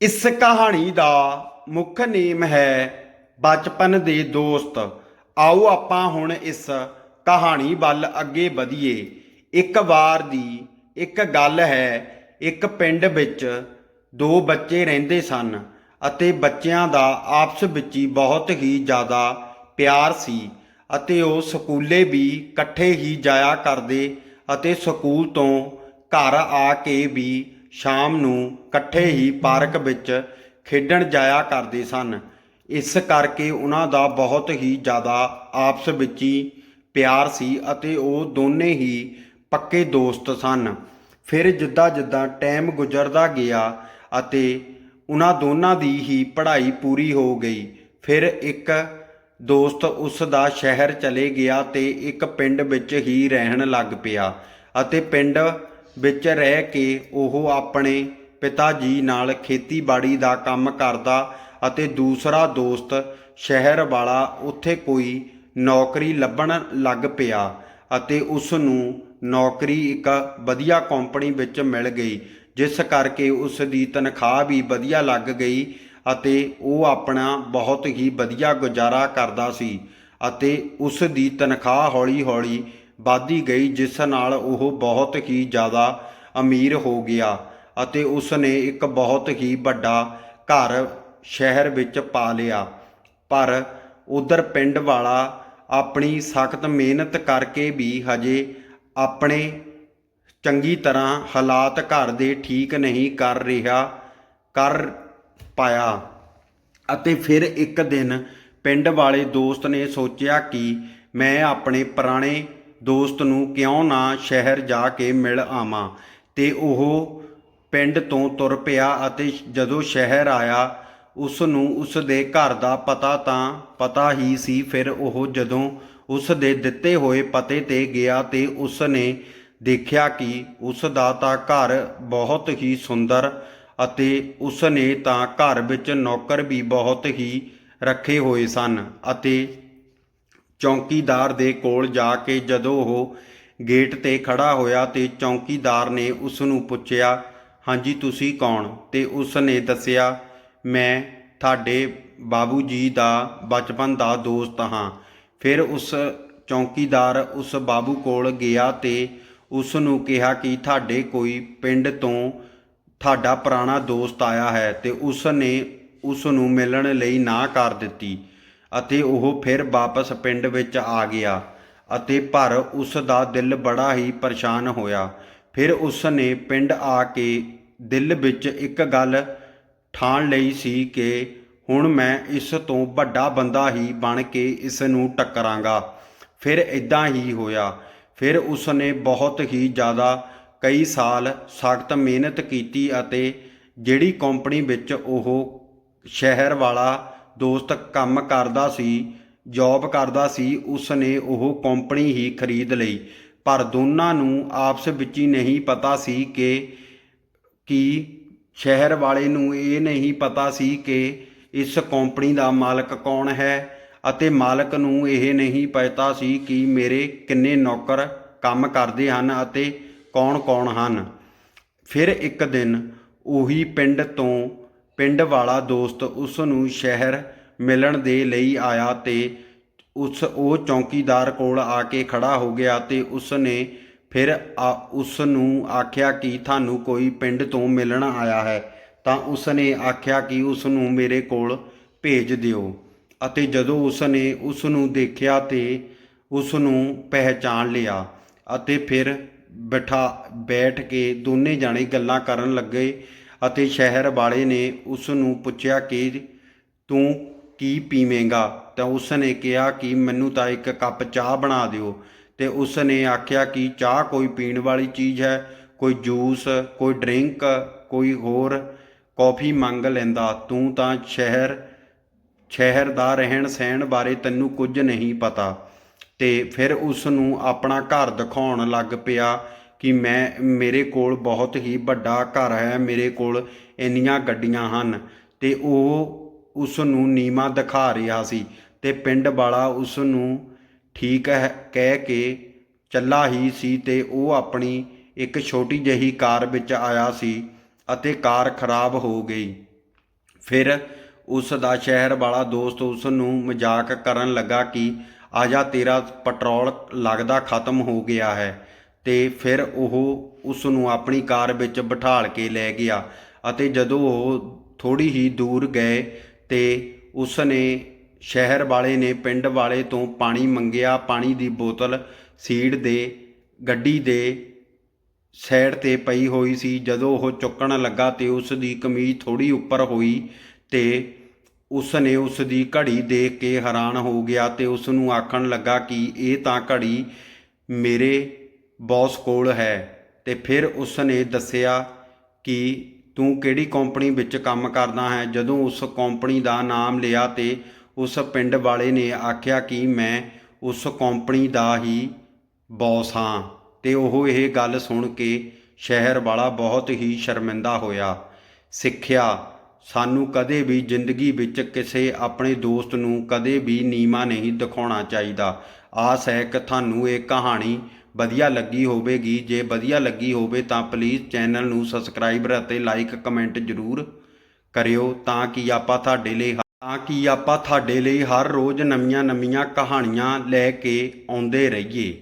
ਇਸ ਕਹਾਣੀ ਦਾ ਮੁੱਖ ਨੇਮ ਹੈ ਬਚਪਨ ਦੇ ਦੋਸਤ। ਆਓ ਆਪਾਂ ਹੁਣ ਇਸ ਕਹਾਣੀ ਵੱਲ ਅੱਗੇ ਵਧੀਏ। ਇੱਕ ਵਾਰ ਦੀ ਇੱਕ ਗੱਲ ਹੈ, ਇੱਕ ਪਿੰਡ ਵਿੱਚ ਦੋ ਬੱਚੇ ਰਹਿੰਦੇ ਸਨ ਅਤੇ ਬੱਚਿਆਂ ਦਾ ਆਪਸ ਵਿੱਚ ਹੀ ਬਹੁਤ ਹੀ ਜ਼ਿਆਦਾ ਪਿਆਰ ਸੀ ਅਤੇ ਉਹ ਸਕੂਲੇ ਵੀ ਇਕੱਠੇ ਹੀ ਜਾਇਆ ਕਰਦੇ ਅਤੇ ਸਕੂਲ ਤੋਂ ਘਰ ਆ ਕੇ ਵੀ ਸ਼ਾਮ ਨੂੰ ਇਕੱਠੇ ਹੀ ਪਾਰਕ ਵਿੱਚ ਖੇਡਣ ਜਾਇਆ ਕਰਦੇ ਸਨ। ਇਸ ਕਰਕੇ ਉਹਨਾਂ ਦਾ ਬਹੁਤ ਹੀ ਜ਼ਿਆਦਾ ਆਪਸ ਵਿੱਚ ਹੀ ਪਿਆਰ ਸੀ ਅਤੇ ਉਹ ਦੋਨੇ ਹੀ ਪੱਕੇ ਦੋਸਤ ਸਨ। ਫਿਰ ਜਿੱਦਾਂ ਜਿੱਦਾਂ ਟਾਈਮ ਗੁਜ਼ਰਦਾ ਗਿਆ ਅਤੇ ਉਹਨਾਂ ਦੋਨਾਂ ਦੀ ਹੀ ਪੜ੍ਹਾਈ ਪੂਰੀ ਹੋ ਗਈ। ਫਿਰ ਇੱਕ ਦੋਸਤ ਉਸ ਦਾ ਸ਼ਹਿਰ ਚਲੇ ਗਿਆ ਤੇ ਇੱਕ ਪਿੰਡ ਵਿੱਚ ਹੀ ਰਹਿਣ ਲੱਗ ਪਿਆ ਅਤੇ ਪਿੰਡ ਵਿੱਚ ਰਹਿ ਕੇ ਉਹ ਆਪਣੇ ਪਿਤਾ ਜੀ ਨਾਲ ਖੇਤੀਬਾੜੀ ਦਾ ਕੰਮ ਕਰਦਾ ਅਤੇ ਦੂਸਰਾ ਦੋਸਤ ਸ਼ਹਿਰ ਵਾਲਾ ਉੱਥੇ ਕੋਈ ਨੌਕਰੀ ਲੱਭਣ ਲੱਗ ਪਿਆ ਅਤੇ ਉਸ ਨੂੰ ਨੌਕਰੀ ਇੱਕ ਵਧੀਆ ਕੰਪਨੀ ਵਿੱਚ ਮਿਲ ਗਈ, ਜਿਸ ਕਰਕੇ ਉਸ ਦੀ ਤਨਖਾਹ ਵੀ ਵਧੀਆ ਲੱਗ ਗਈ ਅਤੇ ਉਹ ਆਪਣਾ ਬਹੁਤ ਹੀ ਵਧੀਆ ਗੁਜ਼ਾਰਾ ਕਰਦਾ ਸੀ ਅਤੇ ਉਸ ਦੀ ਤਨਖਾਹ ਹੌਲੀ-ਹੌਲੀ ਵਧਦੀ ਗਈ, ਜਿਸ ਨਾਲ ਉਹ ਬਹੁਤ ਹੀ ਜ਼ਿਆਦਾ ਅਮੀਰ ਹੋ ਗਿਆ ਅਤੇ ਉਸ ਨੇ ਇੱਕ ਬਹੁਤ ਹੀ ਵੱਡਾ ਘਰ ਸ਼ਹਿਰ ਵਿੱਚ ਪਾ ਲਿਆ। ਪਰ ਉਧਰ ਪਿੰਡ ਵਾਲਾ ਆਪਣੀ ਸਖਤ ਮਿਹਨਤ ਕਰਕੇ ਵੀ ਹਜੇ ਆਪਣੇ ਚੰਗੀ ਤਰ੍ਹਾਂ ਹਾਲਾਤ ਘਰ ਦੇ ਠੀਕ ਨਹੀਂ ਕਰ ਰਿਹਾ, ਕਰ ਪਾਇਆ। ਅਤੇ ਫਿਰ ਇੱਕ ਦਿਨ ਪਿੰਡ ਵਾਲੇ ਦੋਸਤ ਨੇ ਸੋਚਿਆ ਕਿ ਮੈਂ ਆਪਣੇ ਪੁਰਾਣੇ ਦੋਸਤ ਨੂੰ ਕਿਉਂ ਨਾ ਸ਼ਹਿਰ ਜਾ ਕੇ ਮਿਲ ਆਵਾਂ? ਤੇ ਉਹ ਪਿੰਡ ਤੋਂ ਤੁਰ ਪਿਆ ਅਤੇ ਜਦੋਂ ਸ਼ਹਿਰ ਆਇਆ ਉਸ ਨੂੰ ਉਸ ਦੇ ਘਰ ਦਾ ਪਤਾ ਤਾਂ ਪਤਾ ਹੀ ਸੀ। ਫਿਰ ਉਹ ਜਦੋਂ ਉਸ ਦੇ ਦਿੱਤੇ ਹੋਏ ਪਤੇ ਤੇ ਗਿਆ ਤੇ ਉਸ ਨੇ ਦੇਖਿਆ ਕਿ ਉਸ ਦਾ ਤਾਂ ਘਰ ਬਹੁਤ ਹੀ ਸੁੰਦਰ ਅਤੇ ਉਸ ਨੇ ਤਾਂ ਘਰ ਵਿੱਚ ਨੌਕਰ ਵੀ ਬਹੁਤ ਹੀ ਰੱਖੇ ਹੋਏ ਸਨ ਅਤੇ ਚੌਕੀਦਾਰ ਦੇ ਕੋਲ ਜਾ ਕੇ ਜਦੋਂ ਉਹ ਗੇਟ ਤੇ ਖੜਾ ਹੋਇਆ ਤੇ ਚੌਕੀਦਾਰ ਨੇ ਉਸ ਨੂੰ ਪੁੱਛਿਆ, ਹਾਂਜੀ, ਤੁਸੀਂ ਕੌਣ? ਤੇ ਉਸ ਨੇ ਦੱਸਿਆ, ਮੈਂ ਤੁਹਾਡੇ ਬਾਬੂ ਜੀ ਦਾ ਬਚਪਨ ਦਾ ਦੋਸਤ ਹਾਂ। ਫਿਰ ਉਸ ਚੌਕੀਦਾਰ ਉਸ ਬਾਬੂ ਕੋਲ ਗਿਆ ਤੇ ਉਸ ਨੂੰ ਕਿਹਾ ਕਿ ਤੁਹਾਡੇ ਕੋਈ ਪਿੰਡ ਤੋਂ ਤੁਹਾਡਾ ਪੁਰਾਣਾ ਦੋਸਤ ਆਇਆ ਹੈ ਤੇ ਉਸ ਨੇ ਉਸ ਨੂੰ ਮਿਲਣ ਲਈ ਨਾ ਕਰ ਦਿੱਤੀ। ਅਤੇ ਉਹ ਫਿਰ ਵਾਪਸ ਪਿੰਡ ਵਿੱਚ ਆ ਗਿਆ ਅਤੇ ਪਰ ਉਸ ਦਾ ਦਿਲ ਬੜਾ ਹੀ ਪਰੇਸ਼ਾਨ ਹੋਇਆ। ਫਿਰ ਉਸ ਨੇ ਪਿੰਡ ਆ ਕੇ ਦਿਲ ਵਿੱਚ ਇੱਕ ਗੱਲ ਠਾਣ ਲਈ ਸੀ ਕਿ ਹੁਣ ਮੈਂ ਇਸ ਤੋਂ ਵੱਡਾ ਬੰਦਾ ਹੀ ਬਣ ਕੇ ਇਸ ਨੂੰ ਟੱਕਰਾਂਗਾ। ਫਿਰ ਇਦਾਂ ਹੀ ਹੋਇਆ। ਫਿਰ ਉਸ ਨੇ ਬਹੁਤ ਹੀ ਜ਼ਿਆਦਾ ਕਈ ਸਾਲ ਸਖਤ ਮਿਹਨਤ ਕੀਤੀ ਅਤੇ ਜਿਹੜੀ ਕੰਪਨੀ ਵਿੱਚ ਉਹ ਸ਼ਹਿਰ ਵਾਲਾ ਦੋਸਤ ਕੰਮ ਕਰਦਾ ਸੀ ਜੌਬ ਕਰਦਾ ਸੀ ਉਸ ਨੇ ਉਹ ਕੰਪਨੀ ਹੀ ਖਰੀਦ ਲਈ। ਪਰ ਦੋਨਾਂ ਨੂੰ ਆਪਸ ਵਿੱਚ ਹੀ ਨਹੀਂ ਪਤਾ ਸੀ ਕਿ ਕਿ ਸ਼ਹਿਰ ਵਾਲੇ ਨੂੰ ਇਹ ਨਹੀਂ ਪਤਾ ਸੀ ਕਿ ਇਸ ਕੰਪਨੀ ਦਾ ਮਾਲਕ ਕੌਣ ਹੈ ਅਤੇ ਮਾਲਕ ਨੂੰ ਇਹ ਨਹੀਂ ਪਤਾ ਸੀ ਕਿ ਮੇਰੇ ਕਿੰਨੇ ਨੌਕਰ ਕੰਮ ਕਰਦੇ ਹਨ ਅਤੇ ਕੌਣ-ਕੌਣ ਹਨ। ਫਿਰ ਇੱਕ ਦਿਨ ਉਹੀ ਪਿੰਡ ਤੋਂ ਪਿੰਡ ਵਾਲਾ ਦੋਸਤ ਉਸ ਨੂੰ ਸ਼ਹਿਰ ਮਿਲਣ ਦੇ ਲਈ ਆਇਆ ਤੇ ਉਸ, ਉਹ ਚੌਕੀਦਾਰ ਕੋਲ ਆ ਕੇ ਖੜਾ ਹੋ ਗਿਆ ਤੇ ਉਸ ਨੇ ਫਿਰ ਆ- ਉਸ ਨੂੰ ਆਖਿਆ ਕਿ ਤੁਹਾਨੂੰ ਕੋਈ ਪਿੰਡ ਤੋਂ ਮਿਲਣ ਆਇਆ ਹੈ। ਤਾਂ ਉਸ ਨੇ ਆਖਿਆ ਕਿ ਉਸ ਨੂੰ ਮੇਰੇ ਕੋਲ ਭੇਜ ਦਿਓ। ਅਤੇ ਜਦੋਂ ਉਸ ਨੇ ਉਸ ਨੂੰ ਦੇਖਿਆ ਤੇ ਉਸ ਨੂੰ ਪਹਿਚਾਨ ਲਿਆ ਅਤੇ ਫਿਰ ਬਿਠਾ, ਬੈਠ ਕੇ ਦੋਨੇ ਜਾਣੇ ਗੱਲਾਂ ਕਰਨ ਲੱਗੇ ਅਤੇ ਸ਼ਹਿਰ ਵਾਲੇ ਨੇ ਉਸ ਨੂੰ ਪੁੱਛਿਆ ਕਿ ਤੂੰ ਕੀ ਪੀਵੇਂਗਾ? ਤਾਂ ਉਸ ਨੇ ਕਿਹਾ ਕਿ ਮੈਨੂੰ ਤਾਂ ਇੱਕ ਕੱਪ ਚਾਹ ਬਣਾ ਦਿਓ। ਤੇ ਉਸ ਨੇ ਆਖਿਆ ਕਿ ਚਾਹ ਕੋਈ ਪੀਣ ਵਾਲੀ ਚੀਜ਼ ਹੈ, ਕੋਈ ਜੂਸ, ਕੋਈ ਡਰਿੰਕ, ਕੋਈ ਹੋਰ ਕੌਫੀ ਮੰਗ ਲੈਂਦਾ। ਤੂੰ ਤਾਂ ਸ਼ਹਿਰ ਸ਼ਹਿਰ ਦਾ ਰਹਿਣ ਸਹਿਣ ਬਾਰੇ ਤੈਨੂੰ ਕੁਝ ਨਹੀਂ ਪਤਾ। ਤੇ ਫਿਰ ਉਸ ਨੂੰ ਆਪਣਾ ਘਰ ਦਿਖਾਉਣ ਲੱਗ ਪਿਆ ਕਿ ਮੈਂ, ਮੇਰੇ ਕੋਲ ਬਹੁਤ ਹੀ ਵੱਡਾ ਘਰ ਹੈ, ਮੇਰੇ ਕੋਲ ਇੰਨੀਆਂ ਗੱਡੀਆਂ ਹਨ। ਅਤੇ ਉਹ ਉਸ ਨੂੰ ਨੀਮਾ ਦਿਖਾ ਰਿਹਾ ਸੀ ਅਤੇ ਪਿੰਡ ਵਾਲਾ ਉਸ ਨੂੰ ਠੀਕ ਹੈ, ਕਹਿ ਕੇ ਚੱਲਾ ਹੀ ਸੀ ਅਤੇ ਉਹ ਆਪਣੀ ਇੱਕ ਛੋਟੀ ਜਿਹੀ ਕਾਰ ਵਿੱਚ ਆਇਆ ਸੀ ਅਤੇ ਕਾਰ ਖਰਾਬ ਹੋ ਗਈ। ਫਿਰ ਉਸ ਦਾ ਸ਼ਹਿਰ ਵਾਲਾ ਦੋਸਤ ਉਸ ਨੂੰ ਮਜ਼ਾਕ ਕਰਨ ਲੱਗਾ ਕਿ ਆਜਾ ਤੇਰਾ ਪੈਟਰੋਲ ਲੱਗਦਾ ਖਤਮ ਹੋ ਗਿਆ ਹੈ। ਤੇ ਫਿਰ ਉਹ ਉਸ ਨੂੰ ਆਪਣੀ ਕਾਰ ਵਿੱਚ ਬਿਠਾਲ ਕੇ ਲੈ ਗਿਆ ਅਤੇ ਜਦੋਂ ਉਹ ਥੋੜੀ ਹੀ ਦੂਰ ਗਏ ਤੇ ਉਸ ਨੇ ਸ਼ਹਿਰ ਵਾਲੇ ਨੇ ਪਿੰਡ ਵਾਲੇ ਤੋਂ ਪਾਣੀ ਮੰਗਿਆ, ਪਾਣੀ ਦੀ ਬੋਤਲ ਸੀਟ ਦੇ, ਗੱਡੀ ਦੇ ਸਾਈਡ ਤੇ ਪਈ ਹੋਈ ਸੀ। ਜਦੋਂ ਉਹ ਚੁੱਕਣ ਲੱਗਾ ਤੇ ਉਸ ਦੀ ਕਮੀਜ਼ ਥੋੜੀ ਉੱਪਰ ਹੋਈ ਤੇ ਉਸ ਨੇ ਉਸ ਦੀ ਘੜੀ ਦੇਖ ਕੇ ਹੈਰਾਨ ਹੋ ਗਿਆ ਤੇ ਉਸ ਨੂੰ ਆਖਣ ਲੱਗਾ ਕਿ ਇਹ ਤਾਂ ਘੜੀ ਮੇਰੇ ਬੌਸ ਕੋਲ ਹੈ ਤੇ ਫਿਰ ਉਸ ਨੇ ਦੱਸਿਆ ਕਿ ਤੂੰ ਕਿਹੜੀ ਕੰਪਨੀ ਵਿੱਚ ਕੰਮ ਕਰਦਾ ਹੈ? ਜਦੋਂ ਉਸ ਕੰਪਨੀ ਦਾ ਨਾਮ ਲਿਆ ਤੇ ਉਸ ਪਿੰਡ ਵਾਲੇ ਨੇ ਆਖਿਆ ਕਿ ਮੈਂ ਉਸ ਕੰਪਨੀ ਦਾ ਹੀ ਬੌਸ ਹਾਂ। ਤੇ ਉਹ ਇਹ ਗੱਲ ਸੁਣ ਕੇ ਸ਼ਹਿਰ ਵਾਲਾ ਬਹੁਤ ਹੀ ਸ਼ਰਮਿੰਦਾ ਹੋਇਆ। ਸਿੱਖਿਆ, ਸਾਨੂੰ ਕਦੇ ਵੀ ਜ਼ਿੰਦਗੀ ਵਿੱਚ ਕਿਸੇ ਆਪਣੇ ਦੋਸਤ ਨੂੰ ਕਦੇ ਵੀ ਨੀਮਾ ਨਹੀਂ ਦਿਖਾਉਣਾ ਚਾਹੀਦਾ। ਆਸ ਹੈ ਕਿ ਤੁਹਾਨੂੰ ਇਹ ਕਹਾਣੀ ਵਧੀਆ ਲੱਗੀ ਹੋਵੇਗੀ। ਜੇ ਵਧੀਆ ਲੱਗੀ ਹੋਵੇ ਤਾਂ ਪਲੀਜ਼ ਚੈਨਲ ਨੂੰ ਸਬਸਕ੍ਰਾਈਬ ਅਤੇ ਲਾਈਕ ਕਮੈਂਟ ਜ਼ਰੂਰ ਕਰਿਓ ਤਾਂ ਕਿ ਆਪਾਂ ਤੁਹਾਡੇ ਲਈ ਤਾਂ ਕਿ ਆਪਾਂ ਤੁਹਾਡੇ ਲਈ ਹਰ ਰੋਜ਼ ਨਵੀਆਂ-ਨਵੀਆਂ ਕਹਾਣੀਆਂ ਲੈ ਕੇ ਆਉਂਦੇ ਰਹੀਏ।